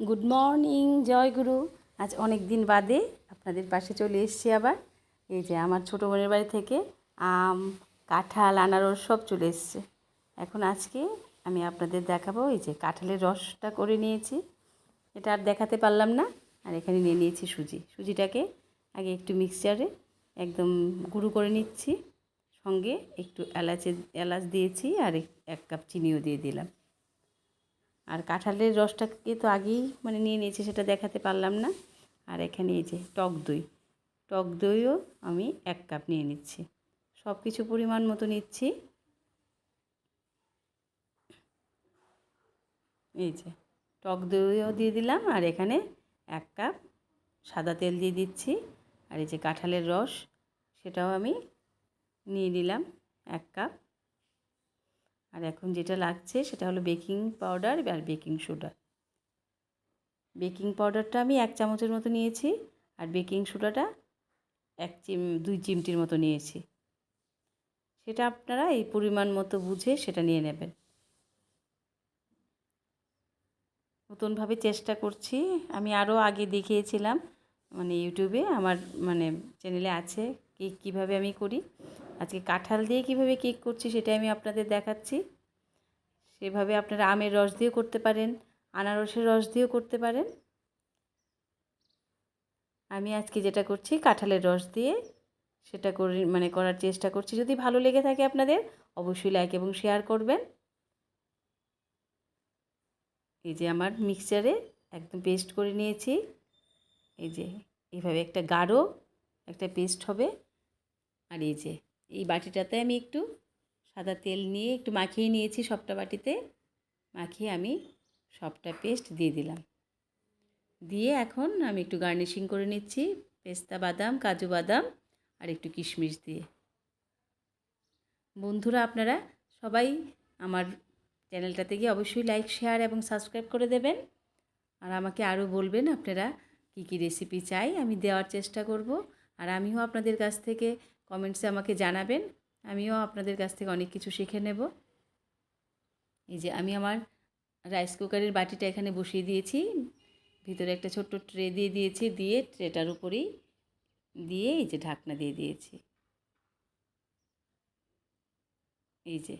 Good morning জয় গুরু। আজ অনেক দিন বাদে আপনাদের পাশে চলে এসেছি আবার। এই যে আমার ছোটো বোনের বাড়ি থেকে আম, কাঁঠাল, আনারস সব চলে এসছে। এখন আজকে আমি আপনাদের দেখাবো এই যে কাঁঠালের রসটা করে নিয়েছি। এটা আর দেখাতে পারলাম না। আর এখানে নিয়ে নিয়েছি সুজি। সুজিটাকে আগে একটু মিক্সচারে একদম গুঁড়ো করে নিচ্ছি। সঙ্গে একটু এলাচে এলাচ দিয়েছি আর এক- এক কাপ চিনিও দিয়ে দিলাম। আর কাঁঠালের রসটাকে তো আগেই মানে নিয়ে নিয়েছি, সেটা দেখাতে পারলাম না। আর এখানে এই যে টক দই, টক দইও আমি এক কাপ নিয়ে নিচ্ছি। সব কিছু পরিমাণ মতো নিচ্ছি। এই যে টক দইও দিয়ে দিলাম, আর এখানে এক কাপ সাদা তেল দিয়ে দিচ্ছি। আর এই যে কাঁঠালের রস, সেটাও আমি নিয়ে নিলাম এক কাপ। আর এখন যেটা লাগছে সেটা হলো বেকিং পাউডার আর বেকিং সোডা। বেকিং পাউডারটা আমি এক চামচের মতো নিয়েছি আর বেকিং সোডাটা এক চিম, দুই চিমটির মতো নিয়েছি। সেটা আপনারা এই পরিমাণ মতো বুঝে সেটা নিয়ে নেবেন। নতুনভাবে চেষ্টা করছি। আমি আরও আগে দেখিয়েছিলাম মানে ইউটিউবে আমার মানে চ্যানেলে আছে কেক কীভাবে আমি করি। আজকে কাঁঠাল দিয়ে কীভাবে কেক করছি সেটা আমি আপনাদের দেখাচ্ছি। সেভাবে আপনারা আমের রস দিয়েও করতে পারেন, আনারসের রস দিয়েও করতে পারেন। আমি আজকে যেটা করছি, কাঁঠালের রস দিয়ে সেটা করে মানে করার চেষ্টা করছি। যদি ভালো লেগে থাকে আপনাদের, অবশ্যই লাইক এবং শেয়ার করবেন। এই যে আমার মিক্সচারে একদম পেস্ট করে নিয়েছি। এই যে এইভাবে একটা গাঢ় একটা পেস্ট হবে। আর এই যে এই বাটিটাতে আমি একটু সাদা তেল নিয়ে একটু মাখিয়ে নিয়েছি সবটা বাটিতে। মাখিয়ে আমি সবটা পেস্ট দিয়ে দিলাম। দিয়ে এখন আমি একটু গার্নিশিং করে নিচ্ছি পেস্তা বাদাম, কাজু বাদাম আর একটু কিশমিশ দিয়ে। বন্ধুরা, আপনারা সবাই আমার চ্যানেলটাতে গিয়ে অবশ্যই লাইক, শেয়ার এবং সাবস্ক্রাইব করে দেবেন। আর আমাকে আরও বলবেন আপনারা কী কী রেসিপি চাই, আমি দেওয়ার চেষ্টা করব। আর আমিও আপনাদের কাছ থেকে কমেন্টসে আমাকে জানাবেন। আমিও আপনাদের কাছ থেকে অনেক কিছু শিখে নেব। এই যে আমি আমার রাইস কুকারের বাটিটা এখানে বসিয়ে দিয়েছি। ভিতরে একটা ছোট্ট ট্রে দিয়ে দিয়েছি, দিয়ে ট্রেটার উপরেই দিয়ে এই যে ঢাকনা দিয়ে দিয়েছি। এই যে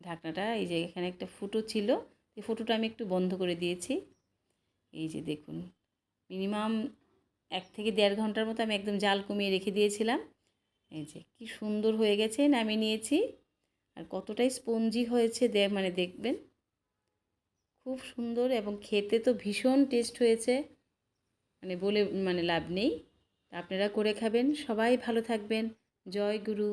ঢাকনাটা, এই যে এখানে একটা ফুটো ছিল। এই ফুটোটা আমি একটু বন্ধ করে দিয়েছি। এই যে দেখুন, মিনিমাম এক থেকে দেড় ঘণ্টার মতো আমি একদম জাল কমিয়ে রেখে দিয়েছিলাম। এই যে, কি সুন্দর হয়ে গেছে, নামিয়ে নিয়েছি। আর কতটাই স্পঞ্জি হয়েছে দে মানে দেখবেন। খুব সুন্দর এবং খেতে তো ভীষণ টেস্ট হয়েছে। মানে বলে মানে লাভ নেই। আপনারা করে খাবেন। সবাই ভালো থাকবেন। জয় গুরু।